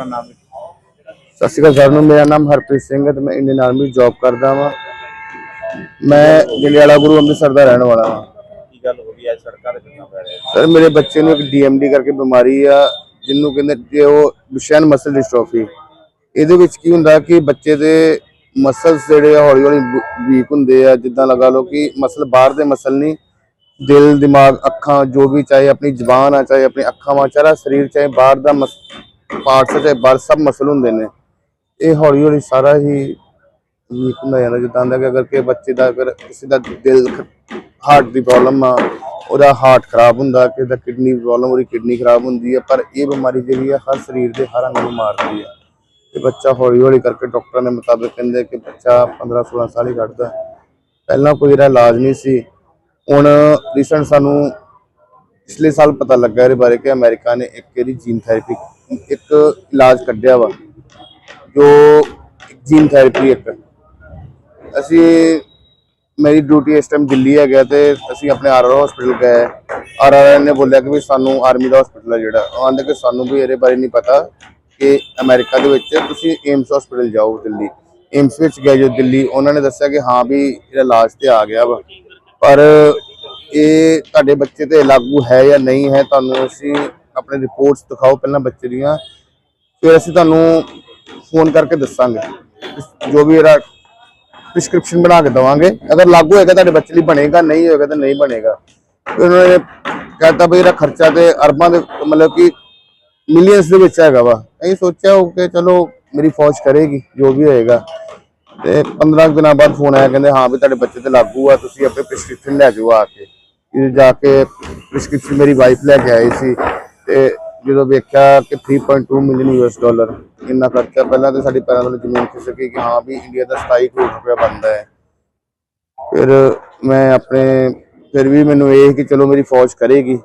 ਆਪਣਾ ਨਾਮ ਵੀ ਸਤਿ ਸ਼੍ਰੀ ਅਕਾਲ ਸਰ ਨੂੰ ਮੇਰਾ ਨਾਮ ਹਰਪ੍ਰੀਤ ਸਿੰਘ ਹੈ ਤੇ ਮੈਂ ਇੰਡੀਅਨ ਆਰਮੀ ਜੌਬ ਕਰਦਾ ਵਾਂ। ਮੈਂ ਜੰਡਿਆਲਾ ਗੁਰੂ ਅੰਮ੍ਰਿਤਸਰ ਦਾ ਰਹਿਣ ਵਾਲਾ ਹਾਂ ਕੀ ਗੱਲ ਹੋ ਗਈ? ਅੱਜ ਸੜਕਾਂ ਤੇ ਕਿੰਨਾ ਪੈ ਰਿਹਾ। ਸਰ ਮੇਰੇ ਬੱਚੇ ਨੂੰ ਇੱਕ ਡੀਐਮਡੀ ਕਰਕੇ ਬਿਮਾਰੀ ਆ ਜਿਹਨੂੰ ਕਹਿੰਦੇ ਕਿ ਉਹ ਡੁਸ਼ੈਨ ਮਸਲ ਡਿਸਟ੍ਰੋਫੀ ਇਹਦੇ ਵਿੱਚ ਕੀ ਹੁੰਦਾ ਕਿ ਬੱਚੇ ਦੇ ਮਸਲਸ ਜਿਹੜੇ ਆ ਹੌਲੀ ਹੌਲੀ ਵੀਕ ਹੁੰਦੇ ਆ। ਜਿੱਦਾਂ ਲਗਾ ਲਓ ਕਿ ਮਸਲ ਬਾਹਰ ਦੇ ਮਸਲ ਨਹੀਂ ਦਿਲ ਦਿਮਾਗ ਅੱਖਾਂ ਜੋ ਵੀ ਚਾਹੇ ਆਪਣੀ ਜ਼ੁਬਾਨ ਆ ਚਾਹੇ ਆਪਣੀ ਅੱਖਾਂ ਵਾ ਚਾਹੇ ਸਰੀਰ ਚਾਹੇ ਬਾਹਰ ਦਾ ਪਾਰਟਸ ਚਾਹੇ ਬਾਹਰ ਸਭ ਮਸਲ ਹੁੰਦੇ ਨੇ। ਇਹ ਹੌਲੀ ਹੌਲੀ ਸਾਰਾ ਹੀ ਵੀਕ ਹੁੰਦਾ ਜਾਂਦਾ। ਜਿੱਦਾਂ ਦਾ ਕਿ ਅਗਰ ਕਿ ਬੱਚੇ ਦਾ ਅਗਰ ਕਿਸੇ ਦਾ ਦਿਲ ਹਾਰਟ ਦੀ ਪ੍ਰੋਬਲਮ ਆ, ਉਹਦਾ ਹਾਰਟ ਖਰਾਬ ਹੁੰਦਾ, ਕਿਸੇ ਦਾ ਕਿਡਨੀ ਪ੍ਰੋਬਲਮ ਉਹਦੀ ਕਿਡਨੀ ਖਰਾਬ ਹੁੰਦੀ ਹੈ ਪਰ ਇਹ ਬਿਮਾਰੀ ਜਿਹੜੀ ਆ, ਹਰ ਸਰੀਰ ਦੇ ਹਰ ਅੰਗ ਨੂੰ ਮਾਰਦੀ ਹੈ ਤੇ ਬੱਚਾ ਹੌਲੀ ਹੌਲੀ ਕਰਕੇ ਡਾਕਟਰਾਂ ਦੇ ਮੁਤਾਬਿਕ ਕਹਿੰਦੇ ਕਿ ਬੱਚਾ 15 16 ਸਾਲ ਹੀ ਕੱਢਦਾ। ਪਹਿਲਾਂ ਕੋਈ ਇਹਦਾ ਇਲਾਜ ਨਹੀਂ ਸੀ। ਹੁਣ ਰੀਸੈਂਟ ਸਾਨੂੰ ਪਿਛਲੇ ਸਾਲ ਪਤਾ ਲੱਗਾ ਇਹਦੇ ਬਾਰੇ ਕਿ ਅਮਰੀਕਾ ਨੇ ਇੱਕ ਇਹਦੀ ਜੀਨ ਥੈਰੇਪੀ ਇੱਕ ਇਲਾਜ ਕੱਢਿਆ ਵਾ, ਜੋ ਜੀਨ ਥੈਰੇਪੀ ਇੱਕ। ਅਸੀਂ, ਮੇਰੀ ਡਿਊਟੀ ਇਸ ਟਾਈਮ ਦਿੱਲੀ ਹੈ ਗਿਆ ਤੇ ਅਸੀਂ ਆਪਣੇ ਆਰਆਰ ਹਸਪੀਟਲ ਗਏ। ਆਰਆਰ ਨੇ ਬੋਲਿਆ ਕਿ ਵੀ ਸਾਨੂੰ ਆਰਮੀ ਦਾ ਹਸਪੀਟਲ ਹੈ ਜਿਹੜਾ। ਉਹ ਆਂਦੇ ਕਿ ਸਾਨੂੰ ਵੀ ਇਹਦੇ ਬਾਰੇ ਨਹੀਂ ਪਤਾ ਕਿ ਅਮਰੀਕਾ ਦੇ ਵਿੱਚ ਤੁਸੀਂ ਏਮਸ ਹਸਪੀਟਲ ਜਾਓ ਦਿੱਲੀ। ਏਮਸ ਵਿੱਚ ਗਏ ਜੋ ਦਿੱਲੀ, ਉਹਨਾਂ ਨੇ ਦੱਸਿਆ ਕਿ ਹਾਂ ਵੀ ਇਹਦਾ ਇਲਾਜ ਤੇ ਆ ਗਿਆ ਵਾ। ਪਰ ਇਹ ਤੁਹਾਡੇ ਬੱਚੇ ਤੇ ਲਾਗੂ ਹੈ ਜਾਂ ਨਹੀਂ ਹੈ, ਤੁਹਾਨੂੰ ਅਸੀਂ ਆਪਣੇ ਰਿਪੋਰਟਸ ਦਿਖਾਓ ਪਹਿਲਾਂ ਬੱਚੇ ਦੀਆਂ। ਫਿਰ ਅਸੀਂ ਤੁਹਾਨੂੰ ਫੋਨ ਕਰਕੇ ਦੱਸਾਂਗੇ। ਜੋ ਵੀ ਇਹਦਾ ਪ੍ਰਿਸਕ੍ਰਿਪਸ਼ਨ ਬਣਾ ਕੇ ਦਵਾਂਗੇ। ਅਗਰ ਲਾਗੂ ਹੋਏਗਾ ਤੁਹਾਡੇ ਬੱਚੇ ਲਈ ਬਣੇਗਾ, ਨਹੀਂ ਹੋਏਗਾ ਤਾਂ ਨਹੀਂ ਬਣੇਗਾ। ਫਿਰ ਉਹਨਾਂ ਨੇ ਕਹਤਾ ਵੀ ਇਹਦਾ ਖਰਚਾ ਤੇ ਅਰਬਾਂ ਦੇ ਮਤਲਬ ਕਿ ਮਿਲੀਅਨਸ ਦੇ ਵਿੱਚ ਹੈਗਾ ਵਾ। ਅਸੀਂ ਸੋਚਿਆ ਹੋ ਕਿ ਚਲੋ ਮੇਰੀ ਫੌਜ ਕਰੇਗੀ, ਜੋ ਵੀ ਹੋਏਗਾ। ਤੇ 15 ਕੁ ਦਿਨਾਂ ਬਾਅਦ ਫੋਨ ਆਇਆ, ਕਹਿੰਦੇ ਹਾਂ ਵੀ ਤੁਹਾਡੇ ਬੱਚੇ ਤੇ ਲਾਗੂ ਆ, ਤੁਸੀਂ ਆਪਣੇ ਪ੍ਰਿਸਕ੍ਰਿਪਸ਼ਨ ਲੈ ਜਾਓ ਆ ਕੇ। ਇਹ ਜਾ ਕੇ ਪ੍ਰਿਸਕ੍ਰਿਪਸ਼ਨ ਮੇਰੀ ਵਾਈਫ ਲੈ ਕੇ ਆਈ ਸੀ। ਤੇ ਜਦੋਂ ਵੇਖਿਆ ਕਿ 3.2 ਮਿਲੀਅਨ ਯੂਐਸ ਡਾਲਰ ਇੰਨਾ ਖਰਚਾ ਪਹਿਲਾਂ ਤੇ ਸਾਡੀ ਪੈਰਾਂ ਤੋਂ ਜ਼ਮੀਨ ਖਿਸਕ ਕਿ ਹਾਂ ਵੀ ਇੰਡੀਆ ਦਾ 27 ਕਰੋੜ ਰੁਪਇਆ ਬਣਦਾ ਹੈ। ਫਿਰ ਮੈਂ ਆਪਣੇ, ਫਿਰ ਵੀ ਮੈਨੂੰ ਇਹ ਕਿ ਚਲੋ ਮੇਰੀ ਫੌਜ ਕਰੇਗੀ।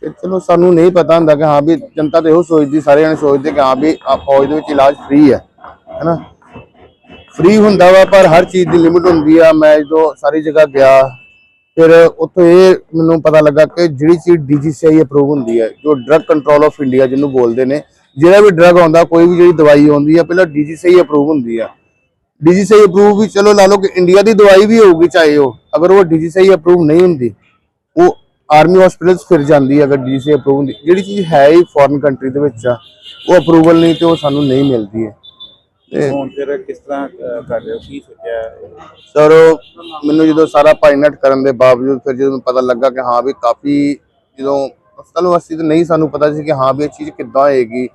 ਤੇ ਚਲੋ ਸਾਨੂੰ ਨਹੀਂ ਪਤਾ ਹੁੰਦਾ ਕਿ ਹਾਂ ਵੀ ਜਨਤਾ ਤੇ ਇਹੋ ਸੋਚਦੀ, ਸਾਰੇ ਜਣੇ ਸੋਚਦੇ ਕਿ ਹਾਂ ਵੀ ਆ ਫੌਜ ਦੇ ਵਿੱਚ ਇਲਾਜ ਫ੍ਰੀ ਹੈ, ਹੈਨਾ? ਫ੍ਰੀ ਹੁੰਦਾ ਵਾ, ਪਰ ਹਰ ਚੀਜ਼ ਦੀ ਲਿਮਿਟ ਹੁੰਦੀ ਆ। ਮੈਂ ਜਦੋਂ ਸਾਰੀ ਜਗ੍ਹਾ ਗਿਆ ਫਿਰ ਉੱਥੇ ਇਹ ਮੈਨੂੰ ਪਤਾ ਲੱਗਾ ਕਿ ਜਿਹੜੀ ਚੀਜ਼ ਡੀਜੀਸੀਆਈ ਅਪਰੂਵ ਹੁੰਦੀ ਹੈ, ਜੋ ਡਰੱਗ ਕੰਟਰੋਲ ਆਫ ਇੰਡੀਆ ਜਿਹਨੂੰ ਬੋਲਦੇ ਨੇ, ਜਿਹੜਾ ਵੀ ਡਰੱਗ ਆਉਂਦਾ, ਕੋਈ ਵੀ ਜਿਹੜੀ ਦਵਾਈ ਆਉਂਦੀ ਆ ਪਹਿਲਾਂ ਡੀਜੀਸੀਆਈ ਅਪਰੂਵ ਹੁੰਦੀ ਆ। ਡੀਜੀਸੀਆਈ ਅਪਰੂਵ ਵੀ ਚਲੋ ਲਾ ਲਓ ਕਿ ਇੰਡੀਆ ਦੀ ਦਵਾਈ ਵੀ ਹੋਊਗੀ, ਚਾਹੇ ਉਹ, ਅਗਰ ਉਹ ਡੀਜੀਸੀਆਈ ਅਪਰੂਵ ਨਹੀਂ ਹੁੰਦੀ, ਉਹ ਆਰਮੀ ਹਸਪੀਟਲਸ ਫਿਰ ਜਾਂਦੀ ਹੈ ਅਗਰ ਡੀਜੀਸੀਆਈ ਅਪਰੂਵ ਹੁੰਦੀ। ਜਿਹੜੀ ਚੀਜ਼ ਹੈ ਹੀ ਫੋਰਨ ਕੰਟਰੀ ਦੇ ਵਿੱਚ ਆ, ਉਹ ਅਪਰੂਵਲ ਨਹੀਂ ਤੇ ਉਹ ਸਾਨੂੰ ਨਹੀਂ ਮਿਲਦੀ ਹੈ। ਤੇ ਹੁਣ ਫਿਰ ਕਿਸ ਤਰ੍ਹਾਂ ਅਹ, ਕਰ ਰਹੇ ਹੋ ਕੀ ਸੋਚਿਆ ਹੈ? ਸਰ ਉਹ ਮੈਨੂੰ ਜਦੋਂ ਸਾਰਾ ਪਾਇਨਟ ਕਰਨ ਦੇ ਬਾਵਜੂਦ ਫਿਰ ਜਦੋਂ ਪਤਾ ਲੱਗਾ ਕਿ ਹਾਂ ਵੀ ਕਾਫੀ ਜਦੋਂ ਚਲੋ ਅਸੀਂ ਤਾਂ ਨਹੀਂ ਸਾਨੂੰ ਪਤਾ ਸੀ ਕਿ ਹਾਂ ਵੀ ਇਹ ਚੀਜ਼ ਕਿੱਦਾਂ ਹੋਏਗੀ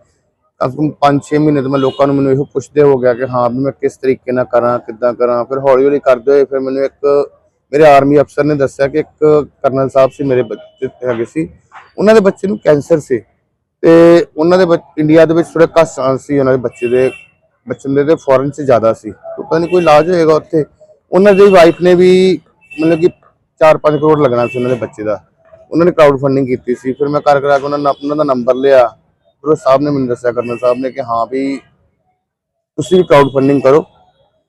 ਕਮ 5-6 ਮਹੀਨੇ ਤੋਂ ਮੈਂ ਲੋਕਾਂ ਨੂੰ ਮੈਨੂੰ ਇਹੋ ਪੁੱਛਦੇ ਹੋ ਗਿਆ ਕਿ ਹਾਂ ਵੀ ਮੈਂ ਕਿਸ ਤਰੀਕੇ ਨਾਲ ਕਰਾਂ ਕਿੱਦਾਂ ਕਰਾਂ ਫਿਰ ਹੌਲੀ ਹੌਲੀ ਕਰਦੇ ਹੋਏ ਫਿਰ ਮੈਨੂੰ ਇੱਕ ਮੇਰੇ ਆਰਮੀ ਅਫਸਰ ਨੇ ਦੱਸਿਆ ਕਿ ਇੱਕ ਕਰਨਲ ਸਾਹਿਬ ਸੀ ਮੇਰੇ ਬੱਚੇ ਹੈਗੇ ਸੀ ਉਹਨਾਂ ਦੇ ਬੱਚੇ ਨੂੰ ਕੈਂਸਰ ਸੀ ਤੇ ਉਹਨਾਂ ਦੇ ਬੱਚ- ਇੰਡੀਆ ਦੇ ਵਿੱਚ ਥੋੜੇ ਘੱਟ ਚਾਂਸ ਸੀ ਉਹਨਾਂ ਦੇ ਬੱਚੇ ਦੇ ਬੱਚੇ ਦੇ ਫੋਰਨ 'ਚ ਜ਼ਿਆਦਾ ਸੀ। ਪਤਾ ਨਹੀਂ ਕੋਈ ਇਲਾਜ ਹੋਏਗਾ ਉੱਥੇ। ਉਹਨਾਂ ਦੀ ਵਾਈਫ ਨੇ ਵੀ ਮਤਲਬ ਕਿ 4-5 ਕਰੋੜ ਲੱਗਣਾ ਸੀ ਉਹਨਾਂ ਦੇ ਬੱਚੇ ਦਾ। ਉਹਨਾਂ ਨੇ ਕਰਾਊਡ ਫੰਡਿੰਗ ਕੀਤੀ ਸੀ। ਫਿਰ ਮੈਂ ਕਰ ਕਰਾ ਕੇ ਉਹਨਾਂ ਦਾ ਉਹਨਾਂ ਦਾ ਨੰਬਰ ਲਿਆ। ਫਿਰ ਉਹ ਸਾਹਿਬ ਨੇ ਮੈਨੂੰ ਦੱਸਿਆ, ਕਰਨਲ ਸਾਹਿਬ ਨੇ ਕਿ ਹਾਂ ਵੀ ਤੁਸੀਂ ਵੀ ਕਰਾਊਡ ਫੰਡਿੰਗ ਕਰੋ।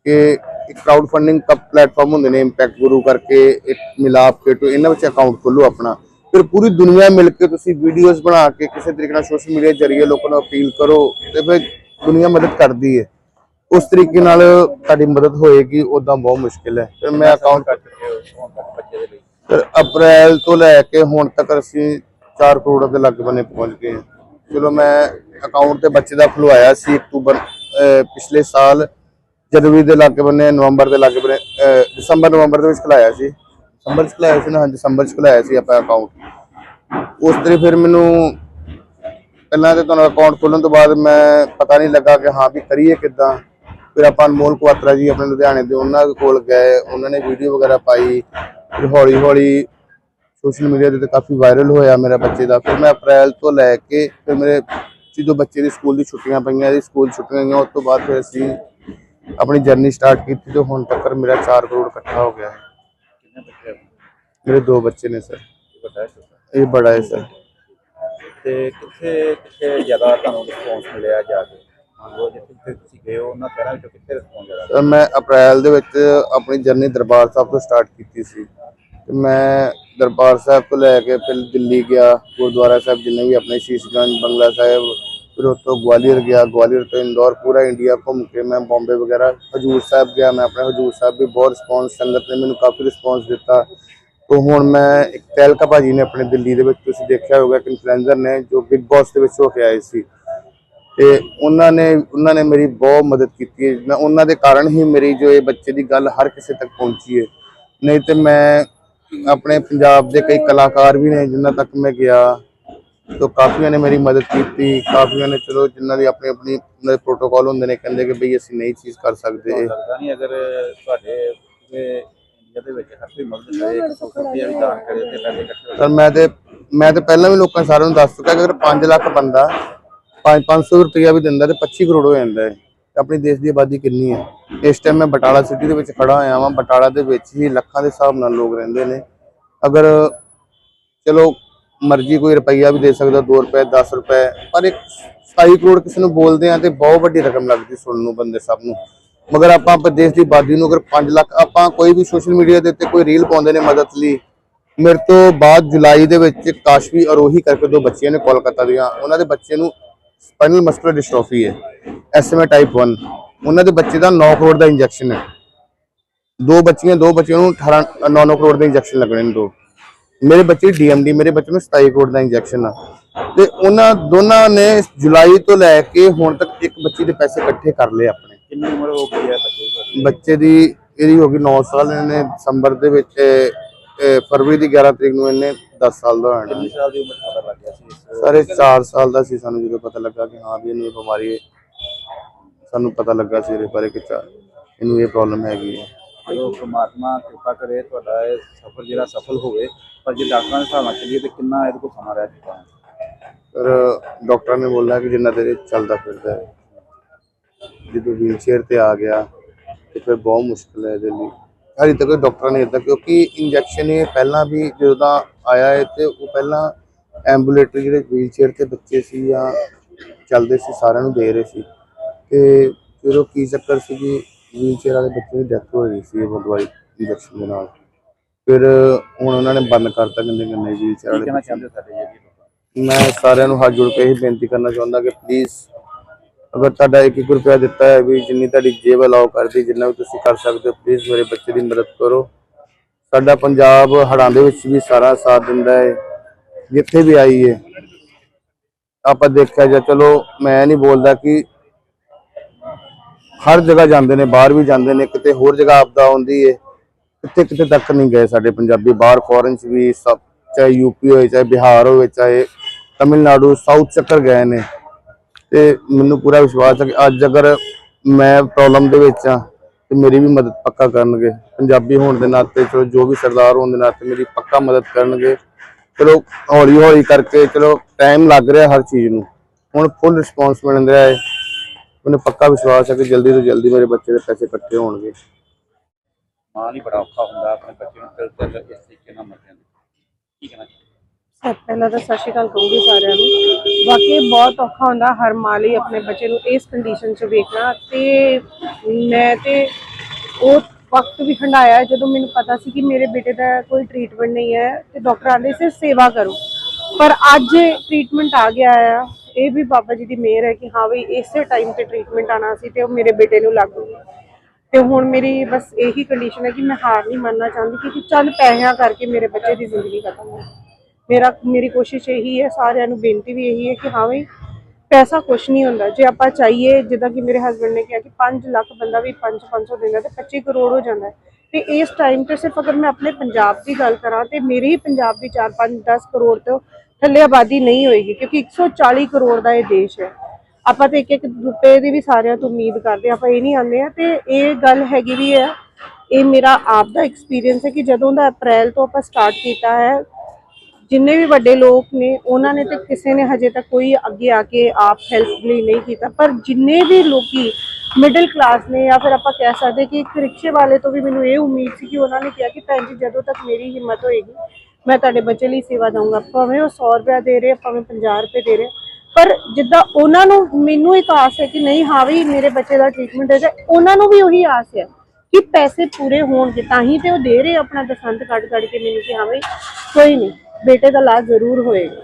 ਕਿ ਇੱਕ ਕਰਾਊਡ ਫੰਡਿੰਗ ਕਪ ਪਲੇਟਫਾਰਮ ਹੁੰਦੇ ਨੇ ਇੰਪੈਕਟ ਗੁਰੂ ਕਰਕੇ ਇੱਕ ਮਿਲਾਪ ਕੇ ਤੋਂ ਇਹਨਾਂ ਵਿੱਚ ਅਕਾਊਂਟ ਖੋਲੋ ਆਪਣਾ। ਫਿਰ ਪੂਰੀ ਦੁਨੀਆ ਮਿਲ ਕੇ ਤੁਸੀਂ ਵੀਡੀਓਜ਼ ਬਣਾ ਕੇ ਕਿਸੇ ਤਰੀਕੇ ਨਾਲ ਸੋਸ਼ਲ ਮੀਡੀਆ ਜਰੀਏ ਲੋਕਾਂ ਨੂੰ ਅਪੀਲ ਕਰੋ। ਤੇ ਫਿਰ ਦੁਨੀਆ ਮਦਦ ਕਰਦੀ ਹੈ ਉਸ ਤਰੀਕੇ ਨਾਲ ਤੁਹਾਡੀ ਮਦਦ ਹੋਏਗੀ ਉਦਾਂ ਬਹੁਤ ਮੁਸ਼ਕਿਲ ਹੈ। ਫਿਰ ਮੈਂ ਅਕਾਊਂਟ ਕਰ ਚੁੱਕੇ ਹੋ ਹੁਣ ਤੱਕ ਬੱਚੇ ਦੇ ਲਈ? ਫਿਰ ਅਪ੍ਰੈਲ ਤੋਂ ਲੈ ਕੇ ਹੁਣ ਤੱਕ ਅਸੀਂ 4 ਕਰੋੜ ਦੇ ਲੱਗ ਬੰਨੇ ਪਹੁੰਚ ਗਏ ਹਾਂ। ਚਲੋ ਮੈਂ ਅਕਾਊਂਟ ਤੇ ਬੱਚੇ ਦਾ ਖੁਲਵਾਇਆ ਸੀ ਅਕਤੂਬਰ ਪਿਛਲੇ ਸਾਲ। ਜਨਵਰੀ ਦੇ ਲੱਗ ਬੰਨੇ ਨਵੰਬਰ ਦੇ ਲੱਗ ਬੰਨੇ ਦਸੰਬਰ ਨਵੰਬਰ ਦੇ ਵਿੱਚ ਖੁਲਾਇਆ ਸੀ। ਦਸੰਬਰ ਚ ਖੁਲਾਇਆ ਸੀ ਨਾ ਹਾਂ ਦਸੰਬਰ ਚ ਖੁਲਾਇਆ ਸੀ ਆਪਾਂ ਅਕਾਊਂਟ ਉਸ ਤਰੀ ਫਿਰ ਮੈਨੂੰ ਪਹਿਲਾਂ ਤੇ ਤੁਹਾਨੂੰ ਅਕਾਊਂਟ ਖੋਲਣ ਤੋਂ ਬਾਅਦ ਮੈਂ ਪਤਾ ਨਹੀਂ ਲੱਗਾ ਕਿ ਹਾਂ ਵੀ ਕਰੀਏ ਕਿੱਦਾਂ। ਫਿਰ ਆਪਾਂ ਅਨਮੋਲ ਕੁਆਤਰਾ ਜੀ ਆਪਣੇ ਲੁਧਿਆਣੇ ਦੇ ਉਹਨਾਂ ਕੋਲ ਗਏ ਉਹਨਾਂ ਨੇ ਵੀਡੀਓ ਵਗੈਰਾ ਪਾਈ। ਫਿਰ ਹੌਲੀ ਹੌਲੀ ਸੋਸ਼ਲ ਮੀਡੀਆ ਤੇ ਕਾਫੀ ਵਾਇਰਲ ਹੋਇਆ ਮੇਰਾ ਬੱਚੇ ਦਾ। ਫਿਰ ਮੈਂ ਅਪ੍ਰੈਲ ਤੋਂ ਲੈ ਕੇ ਫਿਰ ਮੇਰੇ ਜਦੋਂ ਬੱਚੇ ਦੀ ਸਕੂਲ ਦੀ ਛੁੱਟੀਆਂ ਪਈਆਂ ਇਹਦੀ ਸਕੂਲ ਛੁੱਟੀਆਂ ਗਈਆਂ ਉਸ ਤੋਂ ਬਾਅਦ ਫਿਰ ਅਸੀਂ ਆਪਣੀ ਜਰਨੀ ਸਟਾਰਟ ਕੀਤੀ ਤੇ ਹੁਣ ਤੱਕ ਮੇਰਾ 4 ਕਰੋੜ ਇਕੱਠਾ ਹੋ ਗਿਆ। ਹੈ ਕਿੰਨੇ ਬੱਚੇ ਮੇਰੇ ਦੋ ਬੱਚੇ ਨੇ ਸਰ। ਇਹ ਬੜਾ ਹੈ ਸਰ। ਤੇ ਕਿੱਥੇ ਕਿੱਥੇ ਜ਼ਿਆਦਾ ਤੁਹਾਨੂੰ ਰਿਸਪੌਂਸ ਮਿਲਿਆ ਜਾ ਕੇ? ਮੰਨ ਜਿੱਥੇ ਤੁਸੀਂ ਗਏ ਹੋ, ਉਹਨਾਂ ਸ਼ਹਿਰਾਂ ਵਿੱਚੋਂ ਕਿੱਥੇ ਰਿਸਪੌਂਸ ਜ਼ਿਆਦਾ ਸਰ ਮੈਂ ਅਪ੍ਰੈਲ ਦੇ ਵਿੱਚ ਆਪਣੀ ਜਰਨੀ ਦਰਬਾਰ ਸਾਹਿਬ ਤੋਂ ਸਟਾਰਟ ਕੀਤੀ ਸੀ। ਤੇ ਮੈਂ ਦਰਬਾਰ ਸਾਹਿਬ ਤੋਂ ਲੈ ਕੇ ਫਿਰ ਦਿੱਲੀ ਗਿਆ, ਗੁਰਦੁਆਰਾ ਸਾਹਿਬ ਜਿੰਨੇ ਵੀ ਆਪਣੇ ਸ਼ੀਸ਼ਗੰਜ, ਬੰਗਲਾ ਸਾਹਿਬ, ਫਿਰ ਉੱਥੋਂ ਗਵਾਲੀਅਰ ਗਿਆ। ਗਵਾਲੀਅਰ ਤੋਂ ਇੰਦੌਰ, ਪੂਰਾ ਇੰਡੀਆ ਘੁੰਮ ਕੇ ਮੈਂ ਬੰਬੇ ਵਗੈਰਾ, ਹਜੂਰ ਸਾਹਿਬ ਗਿਆ। ਮੈਂ ਆਪਣੇ ਹਜੂਰ ਸਾਹਿਬ ਵੀ ਬਹੁਤ ਰਿਸਪੌਂਸ ਸੰਗਤ ਨੇ ਮੈਨੂੰ ਕਾਫੀ ਰਿਸਪੌਂਸ ਦਿੱਤਾ। ਤੋਂ ਹੁਣ ਮੈਂ ਇੱਕ ਤਹਿਲਕਾ ਭਾਜੀ ਨੇ ਆਪਣੇ ਦਿੱਲੀ ਦੇ ਵਿੱਚ ਤੁਸੀਂ ਦੇਖਿਆ ਹੋਵੇਗਾ ਕਿ ਇਨਫਲੂਐਂਸਰ ਨੇ ਜੋ ਬਿਗ ਬੌਸ ਦੇ ਵਿੱਚ ਹੋ ਕੇ ਆਏ ਸੀ। ਤੇ ਉਹਨਾਂ ਨੇ ਉਹਨਾਂ ਨੇ ਮੇਰੀ ਬਹੁਤ ਮਦਦ ਕੀਤੀ ਹੈ। ਮੈਂ ਉਹਨਾਂ ਦੇ ਕਾਰਨ ਹੀ ਮੇਰੀ ਜੋ ਇਹ ਬੱਚੇ ਦੀ ਗੱਲ ਹਰ ਕਿਸੇ ਤੱਕ ਪਹੁੰਚੀ ਹੈ। ਨਹੀਂ ਤੇ ਮੈਂ ਆਪਣੇ ਪੰਜਾਬ ਦੇ ਕਈ ਕਲਾਕਾਰ ਵੀ ਨੇ ਜਿਨ੍ਹਾਂ ਤੱਕ ਮੈਂ ਗਿਆ। ਤੋ ਕਾਫੀਆਂ ਨੇ ਮੇਰੀ ਮਦਦ ਕੀਤੀ। ਕਾਫੀਆਂ ਨੇ ਚਲੋ ਜਿਨ੍ਹਾਂ ਦੀ ਆਪਣੀ ਆਪਣੀ, ਉਹਨਾਂ ਦੇ ਪ੍ਰੋਟੋਕਾਲ ਹੁੰਦੇ ਨੇ, ਕਹਿੰਦੇ ਕਿ ਬਈ ਅਸੀਂ ਨਹੀਂ ਚੀਜ਼ ਕਰ ਸਕਦੇ। ਤੁਹਾਨੂੰ ਨਹੀਂ ਅਗਰ ਤੁਹਾਡੇ ਪੂਰੇ ਇੰਡੀਆ ਦੇ ਵਿੱਚ ਹਰ ਕੋਈ ਮਦਦ ਕਰੇ ਇੱਕ ਸੌ ਰੁਪਇਆ ਵੀ ਦਾਨ ਕਰੇ ਤੇ ਪੈਸੇ ਇਕੱਠੇ ਹੋ ਪਰ ਮੈਂ ਤੇ ਮੈਂ ਤੇ ਪਹਿਲਾਂ ਵੀ ਲੋਕਾਂ ਸਾਰਿਆਂ ਨੂੰ ਦੱਸ ਚੁੱਕਾ ਕਿ ਅਗਰ 5 ਲੱਖ ਬੰਦਾ 5 500 ਰੁਪਇਆ ਵੀ ਦਿੰਦਾ ਤੇ 25 ਕਰੋੜ ਹੋ ਜਾਂਦਾ ਹੈ। ਆਪਣੀ ਦੇਸ਼ ਦੀ ਆਬਾਦੀ ਕਿੰਨੀ ਹੈ? ਇਸ ਟਾਈਮ ਮੈਂ ਬਟਾਲਾ ਸਿਟੀ ਦੇ ਵਿੱਚ ਖੜਾ ਹੋਇਆ ਵਾਂ। ਬਟਾਲਾ ਦੇ ਵਿੱਚ ਹੀ ਲੱਖਾਂ ਦੇ ਹਿਸਾਬ ਨਾਲ ਲੋਕ ਰਹਿੰਦੇ ਨੇ। ਅਗਰ ਚਲੋ ਮਰਜ਼ੀ ਕੋਈ ਰੁਪਈਆ ਵੀ ਦੇ ਸਕਦਾ 2 ਰੁਪਏ 10 ਰੁਪਏ ਪਰ ਇੱਕ 27 ਕਰੋੜ ਕਿਸੇ ਨੂੰ ਬੋਲਦੇ ਆ ਤੇ ਬਹੁਤ ਵੱਡੀ ਰਕਮ ਲੱਗਦੀ ਸੁਣਨ ਨੂੰ ਬੰਦੇ ਸਭ ਨੂੰ। ਮਗਰ ਆਪਾਂ ਪ੍ਰਦੇਸ਼ ਦੀ ਆਬਾਦੀ ਨੂੰ ਅਗਰ 5 ਲੱਖ, ਆਪਾਂ ਕੋਈ ਵੀ ਸੋਸ਼ਲ ਮੀਡੀਆ ਦੇ ਉੱਤੇ ਕੋਈ ਰੀਲ ਪਾਉਂਦੇ ਨੇ ਮਦਦ ਲਈ, ਮੇਰੇ ਤੋਂ ਬਾਅਦ ਜੁਲਾਈ ਦੇ ਵਿੱਚ ਕਾਸ਼ਵੀ ਅਰੋਹੀ ਕਰਕੇ ਦੋ ਬੱਚੀਆਂ ਨੇ ਕੋਲਕਾਤਾ ਦੀਆਂ। ਉਹਨਾਂ ਦੇ ਬੱਚੇ ਨੂੰ ਸਪਾਈਨਲ ਮਸਕੂਲਰ ਡਿਸਟ੍ਰੋਫੀ ਹੈ ਐਸਐਮਏ ਟਾਈਪ 1 ਉਹਨਾਂ ਦੇ ਬੱਚੇ ਦਾ 9 ਕਰੋੜ ਦਾ ਇੰਜੈਕਸ਼ਨ ਹੈ। ਦੋ ਬੱਚੀਆਂ, ਦੋ ਬੱਚਿਆਂ ਨੂੰ 18 9 ਕਰੋੜ ਦੇ ਇੰਜੈਕਸ਼ਨ ਲੱਗਣੇ ਨੇ ਦੋ। ਮੇਰੇ ਬੱਚੇ ਡੀਐਮਡੀ ਮੇਰੇ ਬੱਚੇ ਨੂੰ 27 ਕਰੋੜ ਦਾ ਇੰਜੈਕਸ਼ਨ ਆ। ਤੇ ਉਹਨਾਂ ਦੋਨਾਂ ਨੇ ਜੁਲਾਈ ਤੋਂ ਲੈ ਕੇ ਹੁਣ ਤੱਕ ਇੱਕ ਬੱਚੀ ਦੇ ਪੈਸੇ ਇਕੱਠੇ ਕਰ ਲਏ ਆਪਣੇ। ਕਿੰਨੀ ਉਮਰ ਹੋ ਗਈ ਹੈ ਬੱਚੇ ਦੀ ਬੱਚੇ ਦੀ ਇਹਦੀ ਹੋ ਗਈ 9 ਸਾਲ ਇਹਨੇ ਦਸੰਬਰ ਦੇ ਵਿੱਚ ਫਰਵਰੀ ਦੀ 11 ਤਰੀਕ ਨੂੰ ਇਹਨੇ 10 ਸਾਲ ਦਾ ਹੋਣਾ ਕਿੰਨੀ ਸਾਲ ਦੀ ਉਮਰ 'ਚ ਪਤਾ ਲੱਗ ਗਿਆ ਸੀ ਇਸ ਸਾਰੇ 4 ਸਾਲ ਦਾ ਸੀ ਸਾਨੂੰ ਜਦੋਂ ਪਤਾ ਲੱਗਾ ਕਿ ਹਾਂ ਵੀ ਇਹਨੂੰ ਇਹ ਬਿਮਾਰੀ ਹੈ ਸਾਨੂੰ ਪਤਾ ਲੱਗਾ ਸੀ ਇਹਦੇ ਬਾਰੇ ਕਿ ਇਹਨੂੰ ਇਹ ਪ੍ਰੋਬਲਮ ਹੈਗੀ ਹੈ। ਚਲੋ ਪ੍ਰਮਾਤਮਾ ਕਿਰਪਾ ਕਰੇ ਤੁਹਾਡਾ ਇਹ ਸਫਰ ਜਿਹੜਾ ਸਫਲ ਹੋਵੇ ਪਰ ਜੇ ਡਾਕਟਰਾਂ ਦੇ ਹਿਸਾਬ ਨਾਲ ਚੱਲੀਏ ਤੇ ਕਿੰਨਾ ਇਹਦੇ ਕੋਲ ਸਮਾਂ ਰਹਿ ਚੁੱਕਾ ਹੈ? ਪਰ ਡਾਕਟਰ ਨੇ ਬੋਲਿਆ ਕਿ ਜਿੰਨਾ ਦੇਰ ਚੱਲਦਾ ਫਿਰਦਾ ਹੈ। ਜਦੋਂ ਵੀਲ ਚੇਅਰ ਤੇ ਆ ਗਿਆ ਤੇ ਫਿਰ ਬਹੁਤ ਮੁਸ਼ਕਲ ਹੈ ਇਹਦੇ ਲਈ। ਹਾਲੇ ਤੱਕ ਡਾਕਟਰ ਨੇ ਇਦਾਂ ਕਿਉਂਕਿ ਇੰਜੈਕਸ਼ਨ ਇਹ ਪਹਿਲਾਂ ਵੀ ਜਦੋਂ ਦਾ ਆਇਆ ਹੈ ਤੇ ਉਹ ਪਹਿਲਾਂ ਐਂਬੂਲੇਟਰੀ ਜਿਹੜੇ ਵੀਲ ਚੇਅਰ ਤੇ ਬੱਚੇ ਸੀ ਜਾਂ ਚੱਲਦੇ ਸੀ ਸਾਰਿਆਂ ਨੂੰ ਦੇ ਰਹੇ ਸੀ। ਤੇ ਫਿਰ ਉਹ ਕੀ ਚੱਕਰ ਸੀ ਕਿ ਵੀਲ ਚੇਅਰ ਵਾਲੇ ਬੱਚੇ ਦੀ ਡੈਥ ਹੋ ਗਈ ਸੀ ਉਹ ਦਵਾਈ ਇੰਜੈਕਸ਼ਨ ਦੇ ਨਾਲ। ਫਿਰ ਹੁਣ ਉਹਨਾਂ ਨੇ ਬੰਦ ਕਰਤਾ ਕਹਿੰਦੇ ਕਿ ਨਹੀਂ ਵੀਲ ਚੇਅਰ ਵਾਲੇ ਮੈਂ ਸਾਰਿਆਂ ਨੂੰ ਹੱਥ ਜੋੜ ਕੇ ਇਹ ਬੇਨਤੀ ਕਰਨਾ ਚਾਹੁੰਦਾ ਕਿ ਪਲੀਜ਼ ਅਗਰ ਤੁਹਾਡਾ ਇੱਕ ਇੱਕ ਰੁਪਿਆ ਦਿੱਤਾ ਹੈ ਵੀ ਜਿੰਨੀ ਤੁਹਾਡੀ ਜੇਬ ਅਲਾਉ ਕਰਦੀ, ਜਿੰਨਾ ਵੀ ਤੁਸੀਂ ਕਰ ਸਕਦੇ ਹੋ ਪਲੀਜ਼ ਮੇਰੇ ਬੱਚੇ ਦੀ ਮਦਦ ਕਰੋ। ਸਾਡਾ ਪੰਜਾਬ ਹੜ੍ਹਾਂ ਦੇ ਵਿੱਚ ਵੀ ਸਾਰਾ ਸਾਥ ਦਿੰਦਾ ਹੈ। ਜਿੱਥੇ ਵੀ ਆਈ ਹੈ ਆਪਾਂ ਦੇਖਿਆ ਜਾ ਚਲੋ ਮੈਂ ਨਹੀਂ ਬੋਲਦਾ ਕਿ ਹਰ ਜਗ੍ਹਾ ਜਾਂਦੇ ਨੇ, ਬਾਹਰ ਵੀ ਜਾਂਦੇ ਨੇ, ਕਿਤੇ ਹੋਰ ਜਗ੍ਹਾ ਆਪਦਾ ਆਉਂਦੀ ਹੈ ਕਿਤੇ ਕਿਤੇ ਤੱਕ ਨਹੀਂ ਗਏ ਸਾਡੇ ਪੰਜਾਬੀ। ਬਾਹਰ ਫੋਰਨ ਚ ਵੀ ਸਭ, ਚਾਹੇ ਯੂਪੀ ਹੋਵੇ ਚਾਹੇ ਬਿਹਾਰ ਹੋਵੇ, ਚਾਹੇ ਤਮਿਲਨਾਡੂ ਸਾਊਥ ਚੱਕਰ ਗਏ ਨੇ। ਤੇ ਮੈਨੂੰ ਪੂਰਾ ਵਿਸ਼ਵਾਸ ਹੈ ਕਿ ਅੱਜ ਅਗਰ ਮੈਂ ਪ੍ਰੋਬਲਮ ਦੇ ਵਿੱਚ ਆ ਤੇ ਮੇਰੀ ਵੀ ਮਦਦ ਪੱਕਾ ਕਰਨਗੇ। ਪੰਜਾਬੀ ਹੋਣ ਦੇ ਨਾਤੇ ਚਲੋ, ਜੋ ਵੀ ਸਰਦਾਰ ਹੋਣ ਦੇ ਨਾਤੇ ਮੇਰੀ ਪੱਕਾ ਮਦਦ ਕਰਨਗੇ। ਚਲੋ ਹੌਲੀ ਹੌਲੀ ਕਰਕੇ ਚਲੋ ਟਾਈਮ ਲੱਗ ਰਿਹਾ ਹਰ ਚੀਜ਼ ਨੂੰ। ਹੁਣ ਫੁੱਲ ਰਿਸਪੌਂਸ ਮਿਲ ਰਿਹਾ ਹੈ। ਮੈਨੂੰ ਪੱਕਾ ਵਿਸ਼ਵਾਸ ਹੈ ਕਿ ਜਲਦੀ ਤੋਂ ਜਲਦੀ ਮੇਰੇ ਬੱਚੇ ਦੇ ਪੈਸੇ ਇਕੱਠੇ ਹੋਣਗੇ। ਮਾਂ ਲਈ ਬੜਾ ਔਖਾ ਹੁੰਦਾ, ਆਪਣੇ ਬੱਚੇ ਨੂੰ ਤਿਲ ਤਿਲ ਇਸ ਤਰੀਕੇ ਨਾਲ ਮਰਦੇ ਨੇ ਕੀ ਕਹਿਣਾ ਸਭ ਪਹਿਲਾਂ ਤਾਂ ਸਤਿ ਸ਼੍ਰੀ ਅਕਾਲ ਕਹੂੰਗੀ ਸਾਰਿਆਂ ਨੂੰ। ਵਾਕਈ ਬਹੁਤ ਔਖਾ ਹੁੰਦਾ ਹਰ ਮਾਂ ਲਈ ਆਪਣੇ ਬੱਚੇ ਨੂੰ ਇਸ ਕੰਡੀਸ਼ਨ 'ਚ ਵੇਖਣਾ ਤੇ ਮੈਂ ਤੇ ਉਹ ਵਕਤ ਵੀ ਖੰਡਾਇਆ ਜਦੋਂ ਮੈਨੂੰ ਪਤਾ ਸੀ ਕਿ ਮੇਰੇ ਬੇਟੇ ਦਾ ਕੋਈ ਟ੍ਰੀਟਮੈਂਟ ਨਹੀਂ ਹੈ ਤੇ ਡਾਕਟਰ ਆਂਦੇ ਸਿਰਫ ਸੇਵਾ ਕਰੋ। ਪਰ ਅੱਜ ਟ੍ਰੀਟਮੈਂਟ ਆ ਗਿਆ ਆ। ਇਹ ਵੀ ਬਾਬਾ ਜੀ ਦੀ ਮਿਹਰ ਹੈ ਕਿ ਹਾਂ ਵੀ ਇਸੇ ਟਾਈਮ ਤੇ ਟ੍ਰੀਟਮੈਂਟ ਆਣਾ ਸੀ ਤੇ ਉਹ ਮੇਰੇ ਬੇਟੇ ਨੂੰ ਲੱਗ ਗਿਆ ਤੇ ਹੁਣ ਮੇਰੀ ਬਸ ਇਹੀ ਕੰਡੀਸ਼ਨ ਹੈ ਕਿ ਮੈਂ ਹਾਰ ਨਹੀਂ ਮੰਨਣਾ ਚਾਹੁੰਦੀ ਕਿ ਚੰਦ ਪੈਸਿਆਂ ਕਰਕੇ ਮੇਰੇ ਬੱਚੇ ਦੀ ਜ਼ਿੰਦਗੀ ਖਤਮ ਹੋ। ਮੇਰਾ ਮੇਰੀ ਕੋਸ਼ਿਸ਼ ਇਹੀ ਹੈ ਸਾਰਿਆਂ ਨੂੰ ਬੇਨਤੀ ਵੀ ਇਹੀ ਹੈ ਕਿ ਹਾਂ ਵੀ ਪੈਸਾ ਕੁਛ ਨਹੀਂ ਹੁੰਦਾ। ਜੇ ਆਪਾਂ ਚਾਹੀਏ ਜਿੱਦਾਂ ਕਿ ਮੇਰੇ ਹਸਬੰਡ ਨੇ ਕਿਹਾ ਕਿ 5 ਲੱਖ ਬੰਦਾ ਵੀ 5 500 ਦਿੰਦਾ ਤੇ 25 ਕਰੋੜ ਹੋ ਜਾਂਦਾ ਹੈ। ਤੇ ਇਸ ਟਾਈਮ ਤੇ ਸਿਰਫ ਅਗਰ ਮੈਂ ਆਪਣੇ ਪੰਜਾਬ ਦੀ ਗੱਲ ਕਰਾਂ ਤੇ ਮੇਰੀ ਹੀ ਪੰਜਾਬ ਦੀ 4 5 10 ਕਰੋੜ ਤੋਂ ਥੱਲੇ ਆਬਾਦੀ ਨਹੀਂ ਹੋਏਗੀ ਕਿਉਂਕਿ 140 ਕਰੋੜ ਦਾ ਇਹ ਦੇਸ਼ ਹੈ। ਆਪਾਂ ਤੇ ਇੱਕ ਇੱਕ ਰੁਪਏ ਦੀ ਵੀ ਸਾਰਿਆਂ ਤੋਂ ਉਮੀਦ ਕਰਦੇ ਹਾਂ, ਆਪਾਂ ਇਹ ਨਹੀਂ ਆਉਂਦੇ ਆ ਤੇ ਇਹ ਗੱਲ ਹੈਗੀ ਵੀ ਹੈ ਇਹ ਮੇਰਾ ਆਪ ਦਾ ਐਕਸਪੀਰੀਅੰਸ ਹੈ ਕਿ ਜਦੋਂ ਦਾ ਅਪ੍ਰੈਲ ਤੋਂ ਆਪਾਂ ਸਟਾਰਟ ਕੀਤਾ ਹੈ ਜਿੰਨੇ ਵੀ ਵੱਡੇ ਲੋਕ ਨੇ, ਉਹਨਾਂ ਨੇ ਤੇ ਕਿਸੇ ਨੇ ਹਜੇ ਤੱਕ ਕੋਈ ਅੱਗੇ ਆ ਕੇ ਆਪ ਹੈਲਪ ਲਈ ਨਹੀਂ ਕੀਤਾ। ਪਰ ਜਿੰਨੇ ਵੀ ਲੋਕੀ ਮਿਡਲ ਕਲਾਸ ਨੇ ਜਾਂ ਫਿਰ ਆਪਾਂ ਕਹਿ ਸਕਦੇ ਕਿ ਇੱਕ ਰਿਕਸ਼ੇ ਵਾਲੇ ਤੋਂ ਵੀ ਮੈਨੂੰ ਇਹ ਉਮੀਦ ਸੀ ਕਿ ਉਹਨਾਂ ਨੇ ਕਿਹਾ ਕਿ ਭੈਣ ਜੀ, ਜਦੋਂ ਤੱਕ ਮੇਰੀ ਹਿੰਮਤ ਹੋਏਗੀ, ਮੈਂ ਤੁਹਾਡੇ ਬੱਚੇ ਲਈ ਸੇਵਾ ਦਊਂਗਾ। ਭਾਵੇਂ ਉਹ 100 ਰੁਪਏ ਦੇ ਰਹੇ, ਭਾਵੇਂ 50 ਰੁਪਏ ਦੇ ਰਹੇ। ਪਰ ਜਿੱਦਾਂ ਉਹਨਾਂ ਨੂੰ ਮੈਨੂੰ ਇੱਕ ਆਸ ਹੈ ਕਿ ਨਹੀਂ, ਹਾਂ ਵੀ ਮੇਰੇ ਬੱਚੇ ਦਾ ਟ੍ਰੀਟਮੈਂਟ ਹੈ ਤੇ ਉਹਨਾਂ ਨੂੰ ਵੀ ਉਹੀ ਆਸ ਹੈ ਕਿ ਪੈਸੇ ਪੂਰੇ ਹੋਣਗੇ। ਤਾਂ ਹੀ ਤੇ ਉਹ ਦੇ ਰਹੇ ਆਪਣਾ ਦਸੰਦ ਕੱਢ ਕੱਢ ਕੇ ਮੈਨੂੰ ਕਿ ਹਾਂ ਵੀ ਕੋਈ ਨਹੀਂ। ਬੇਟੇ ਦਾ ਇਲਾਜ ਜ਼ਰੂਰ ਹੋਏਗਾ